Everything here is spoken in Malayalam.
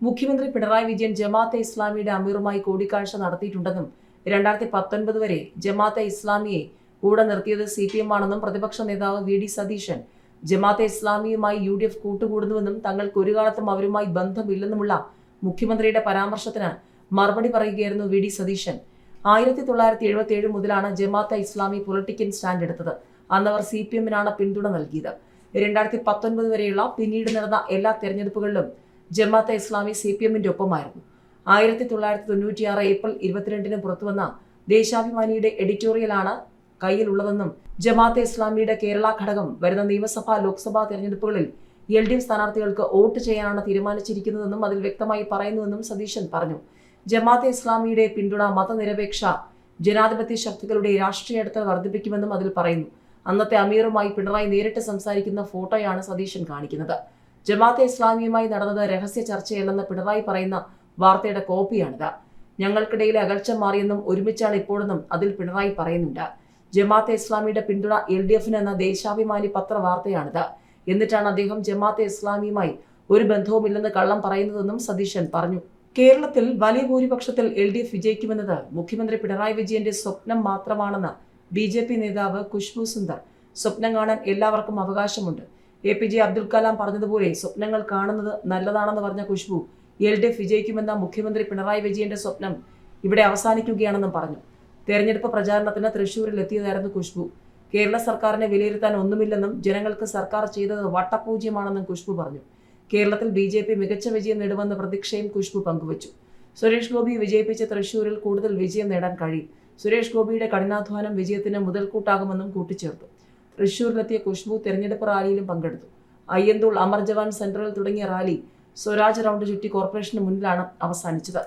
മുഖ്യമന്ത്രി പിണറായി വിജയൻ ജമാഅത്തെ ഇസ്ലാമിയുടെ അമീറുമായി കൂടിക്കാഴ്ച നടത്തിയിട്ടുണ്ടെന്നും രണ്ടായിരത്തി പത്തൊൻപത് വരെ ജമാഅത്തെ ഇസ്ലാമിയെ കൂടെ നിർത്തിയത് സി പി എം ആണെന്നും പ്രതിപക്ഷ നേതാവ് വി ഡി സതീശൻ ജമാഅത്തെ ഇസ്ലാമിയുമായി യു ഡി എഫ് കൂട്ടുകൂടുന്നുവെന്നും തങ്ങൾക്ക് ഒരു കാലത്തും അവരുമായി ബന്ധമില്ലെന്നുമുള്ള മുഖ്യമന്ത്രിയുടെ പരാമർശത്തിന് മറുപടി പറയുകയായിരുന്നു വി ഡി സതീശൻ. ആയിരത്തി തൊള്ളായിരത്തി എഴുപത്തി ഏഴ് മുതലാണ് ജമാഅത്തെ ഇസ്ലാമി പൊളിറ്റിക്കൽ സ്റ്റാൻഡ് എടുത്തത്. അന്നവർ സി പി എമ്മിനാണ് പിന്തുണ നൽകിയത്. രണ്ടായിരത്തി പത്തൊൻപത് വരെയുള്ള പിന്നീട് നടന്ന എല്ലാ തെരഞ്ഞെടുപ്പുകളിലും ജമാഅത്തെ ഇസ്ലാമി സി പി എമ്മിന്റെ ഒപ്പമായിരുന്നു. ആയിരത്തി തൊള്ളായിരത്തി തൊണ്ണൂറ്റിയാറ് ഏപ്രിൽ ഇരുപത്തിരണ്ടിന് പുറത്തുവന്ന ദേശാഭിമാനിയുടെ എഡിറ്റോറിയലാണ് കയ്യിലുള്ളതെന്നും ജമാഅത്തെ ഇസ്ലാമിയുടെ കേരള ഘടകം വരുന്ന നിയമസഭാ ലോക്സഭാ തെരഞ്ഞെടുപ്പുകളിൽ എൽ ഡി എഫ് സ്ഥാനാർത്ഥികൾക്ക് വോട്ട് ചെയ്യാനാണ് തീരുമാനിച്ചിരിക്കുന്നതെന്നും അതിൽ വ്യക്തമായി പറയുന്നുവെന്നും സതീശൻ പറഞ്ഞു. ജമാഅത്തെ ഇസ്ലാമിയുടെ പിന്തുണ മതനിരപേക്ഷ ജനാധിപത്യ ശക്തികളുടെ രാഷ്ട്രീയ അടുത്ത വർദ്ധിപ്പിക്കുമെന്നും അതിൽ പറയുന്നു. അന്നത്തെ അമീറുമായി പിണറായി നേരിട്ട് സംസാരിക്കുന്ന ഫോട്ടോയാണ് സതീശൻ കാണിക്കുന്നത്. ജമാഅത്തെ ഇസ്ലാമിയുമായി നടന്നത് രഹസ്യ ചർച്ചയല്ലെന്ന് പിണറായി പറയുന്ന വാർത്തയുടെ കോപ്പിയാണിത്. ഞങ്ങൾക്കിടയിലെ അകൽച്ച മാറിയെന്നും ഒരുമിച്ചാണ് ഇപ്പോഴെന്നും അതിൽ പിണറായി പറയുന്നുണ്ട്. ജമാഅത്തെ ഇസ്ലാമിയുടെ പിന്തുണ എൽ ഡി എഫിന് എന്ന ദേശാഭിമാനി പത്രവാർത്തയാണിത് എന്നിട്ടാണ് അദ്ദേഹം ജമാഅത്തെ ഇസ്ലാമിയുമായി ഒരു ബന്ധവുമില്ലെന്ന് കള്ളം പറയുന്നതെന്നും സതീശൻ പറഞ്ഞു. കേരളത്തിൽ വലിയ ഭൂരിപക്ഷത്തിൽ എൽ ഡി എഫ് വിജയിക്കുമെന്നത് മുഖ്യമന്ത്രി പിണറായി വിജയന്റെ സ്വപ്നം മാത്രമാണെന്ന് ബി ജെ പി നേതാവ് ഖുഷ്ബു സുന്ദർ. സ്വപ്നം കാണാൻ എല്ലാവർക്കും അവകാശമുണ്ട്. A P J Abdul Kalam പറഞ്ഞതുപോലെ സ്വപ്നങ്ങൾ കാണുന്നത് നല്ലതാണെന്ന് പറഞ്ഞ ഖുഷ്ബു എൽ ഡി എഫ് വിജയിക്കുമെന്ന മുഖ്യമന്ത്രി പിണറായി വിജയന്റെ സ്വപ്നം ഇവിടെ അവസാനിക്കുകയാണെന്നും പറഞ്ഞു. തെരഞ്ഞെടുപ്പ് പ്രചാരണത്തിന് തൃശൂരിൽ എത്തിയതായിരുന്നു ഖുഷ്ബു കേരള സർക്കാരിനെ വിലയിരുത്താൻ ഒന്നുമില്ലെന്നും ജനങ്ങൾക്ക് സർക്കാർ ചെയ്തത് വട്ടപൂജ്യമാണെന്നും ഖുഷ്ബു പറഞ്ഞു. കേരളത്തിൽ ബി ജെ പി മികച്ച വിജയം നേടുമെന്ന പ്രതീക്ഷയും ഖുഷ്ബു പങ്കുവച്ചു. സുരേഷ് ഗോപി വിജയിപ്പിച്ച തൃശൂരിൽ കൂടുതൽ വിജയം നേടാൻ കഴിയും. സുരേഷ് ഗോപിയുടെ കഠിനാധ്വാനം വിജയത്തിന് മുതൽക്കൂട്ടാകുമെന്നും കൂട്ടിച്ചേർത്തു. തൃശൂരിലെത്തിയ ഖുഷ്ബു തെരഞ്ഞെടുപ്പ് റാലിയിലും പങ്കെടുത്തു. അയ്യന്തൂൾ അമർ ജവാൻ സെന്ററിൽ തുടങ്ങിയ റാലി സ്വരാജ് റൗണ്ട് ചുറ്റി കോർപ്പറേഷന് മുന്നിലാണ് അവസാനിച്ചത്.